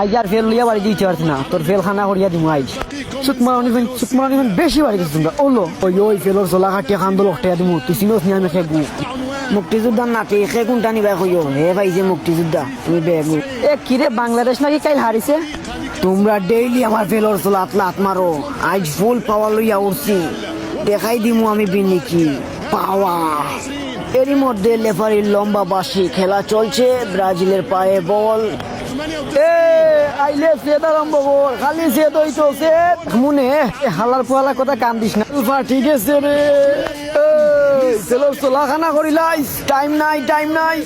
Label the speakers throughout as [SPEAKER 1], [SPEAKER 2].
[SPEAKER 1] আইজ আর fail লইয়া বাড়ি দিতে পারছি না। তোর ফেল খানা করিয়া দিমু আইজ সুতমারানি ফেন সুতমারানি ফেন বেশি বাড়ি গেছিস তোমরা। ওলো ওই ওই ফেলর চলা কাটিয়া খান্দল অকটাইয়া দিমু। তুই চিনোস নি আমি খেগু মুক্তিযোদ্ধা নাতি সে কোনটা নিবা কইও? হে ভাই যে মুক্তিযোদ্ধা, তুমি বেগু। এ কিরে বাংলাদেশ নাকি কাইল হারিছে তোমরা ডেইলি আমার ফেলর চলা আতলা আত মারো আজ ফুল পাওয়ার লইয়া উঠছি। দেখাই দিমু আমি বিনি কি পাওয়া এরই মধ্যে লেফারির লম্বা বাসি খেলা চলছে। ব্রাজিলের পায়ে বল। আইলে হালার কথা কান দিস না ঠিক আছে টাইম নাই টাইম নাই।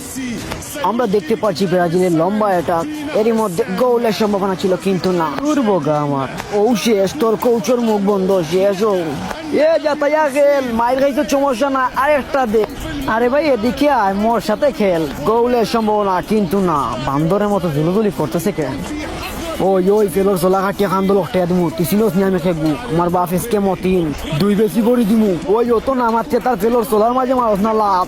[SPEAKER 1] আমরা দেখতে পাচ্ছি ব্রাজিলের লম্বা অ্যাটাক এরই মধ্যে গোলের সম্ভাবনা ছিল, কিন্তু না। দুর্বোগা আমার। ও, শেষ। তোর কৌচর মুখ বন্ধ, শেষ ও। এ যাতায়া খেল মাইর খাইতে সমস্যা না আরেকটা দে। আরে ভাই, এদিকে আয়, মোর সাথে খেল। গোলের সম্ভাবনা কিন্তু না। বান্দরের মতো জুলুজুলি করতেছে কেন ওই ওই ফেলোর চলা কাটিয়া খান্দল অকটাইয়া দিমু। তুই নি আমি খেগু আমার বাপ এসকে মতিন। দুই বেশি করে দিমু। ওই অত নামাচ্ছে তার ফেলোর চলার মাঝে মারস না লাভ।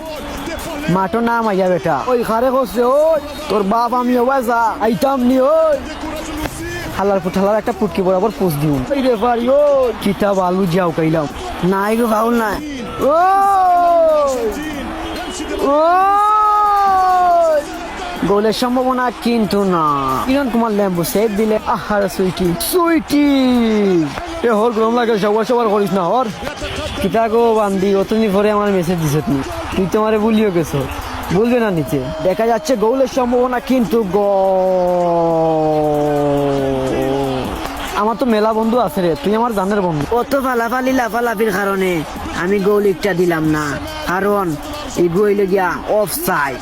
[SPEAKER 1] মাটো নাম আইয়া বেটা। ওই, খারে করছে ওই, তোর বাপ আমি হবাই যা আইতাম নি, ওই। হালার পুঠালার একটা পুটকি বরাবর পোষ দিউ ওই রে পারি ও কিতাব আলু যাও কাইলাম নাই গো, ফাউল নাই। ও! গোলের সম্ভাবনা কিন্তু না। কিরণ কুমার ল্যাম্বু সেভ দিলে আহার সুইটি। সুইটি! এ হর, গরম লাগে, সবার সবার করিস না, হর। কিতা গো বান্দি, অতনি পরে আমার মেসেজ দিছে তুমি। তুই তোমারে ভুলিও গেছো। বলবে না নিচে। দেখা যাচ্ছে গোলের সম্ভাবনা কিন্তু গ আমার তো মেলা বন্ধু আছে রে, তুই আমার জানের বন্ধু। অত ফালাফালি লাফালাফির কারণে আমি গোল একটা দিলাম না। কারণ এই বইলে গিয়া অফ সাইড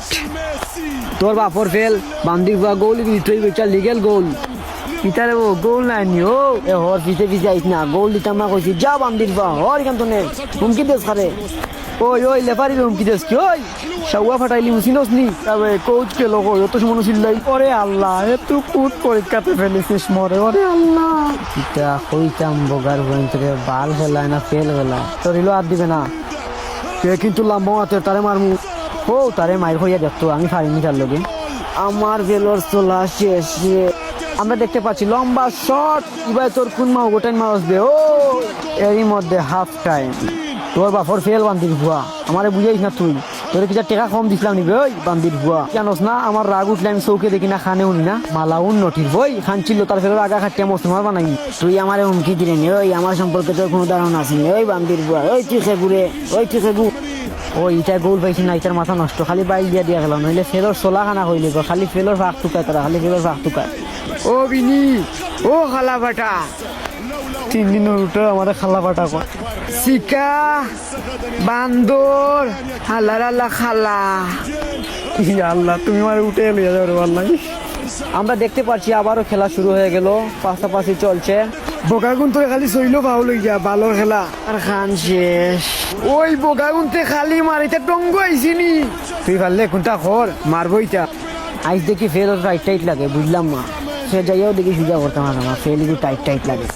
[SPEAKER 1] তোর বাপর ফেল বান্দির বা গোল তুই বেচা লিগেল গোল ইতারে ও গোল নাই নি, ও। এ হর পিছে পিছে আইস না গোল দিতাম না, কইছি, যা বান্দির বা, হর কেন তো নে হুমকি দেশ খারে ওই ওই, লেফারি হুমকি দেশ কি, ওই। সাউয়া ফাটাইলি মুসিনস নি। তবে কোচ কে লোক অত সময় চিল্লাই ওরে আল্লাহ, এ তুই কুট পরীক্ষাতে ফেলিছিস মরে, ওরে আল্লাহ। ইটা কইতাম বগার বইন থেকে বাল ফেলায় না ফেল ফেলায় তোর ইলো আর দিবে না। সে কিন্তু লম্বা মাতে তারে মারমু। ও, তারে মাইর হইয়া দেখতো আমি পারিনি তার লগে। আমার বেলর চলা শেষ। আমরা দেখতে পাচ্ছি লম্বা শট এবার তোর কোন মা গোটাই মা দে ও, এরই মধ্যে হাফ টাইম তোর বাপর ফেল বান্ধি ভুয়া। আমারে বুঝাইস না তুই। তোর কিছু টাকা কম দিছিলাম নিবে ওই বান্দির ভুয়া জানোস না আমার রাগ উঠলে আমি চৌকে দেখি না খানে উনি না? মালা উন্নতির বই খানছিল তার ফের আগা খাটিয়া মুসলমান বানাই তুই আমারে হুমকি দিলে নি ওই আমার সম্পর্কে তোর কোনো ধারণা আছে? ওই বান্দির ভুয়া ওই তুই খেগুরে ওই তুই খেগু ও ইটা গোল পাইছি না ইটার মাথা নষ্ট, খালি বাইল দিয়া দিয়া গেল নইলে ফেলোর সোলা খানা কইলে গো খালি ফেলোর ফাঁক টুকায় তারা খালি ফেলোর ফাঁক টুকায় ও বিনি ও খালা বাটা তিন দিনের উঠে আমাদের খালা বাটা কয়। শিকা বান্দর আল্লাহ আল্লাহ খালা আল্লাহ তুমি আমার উঠে এলে যাবে আল্লাহ আমরা দেখতে পাচ্ছি আবারও খেলা শুরু হয়ে গেল পাশাপাশি চলছে। বোকাগুন তো খালি সইল পাউল গিয়া ভালো খেলা। আর খান শেষ। ওই বোকাগুনতে খালি মারিতে টঙ্গ আইসিনি তুই পারলে কোনটা খর মারবো ইটা আইস দেখি ফের রাইট টাইট লাগে বুঝলাম না। সে যাইয়াও দেখি সুজা করতাম আমার ফেল টাইট টাইট লাগে।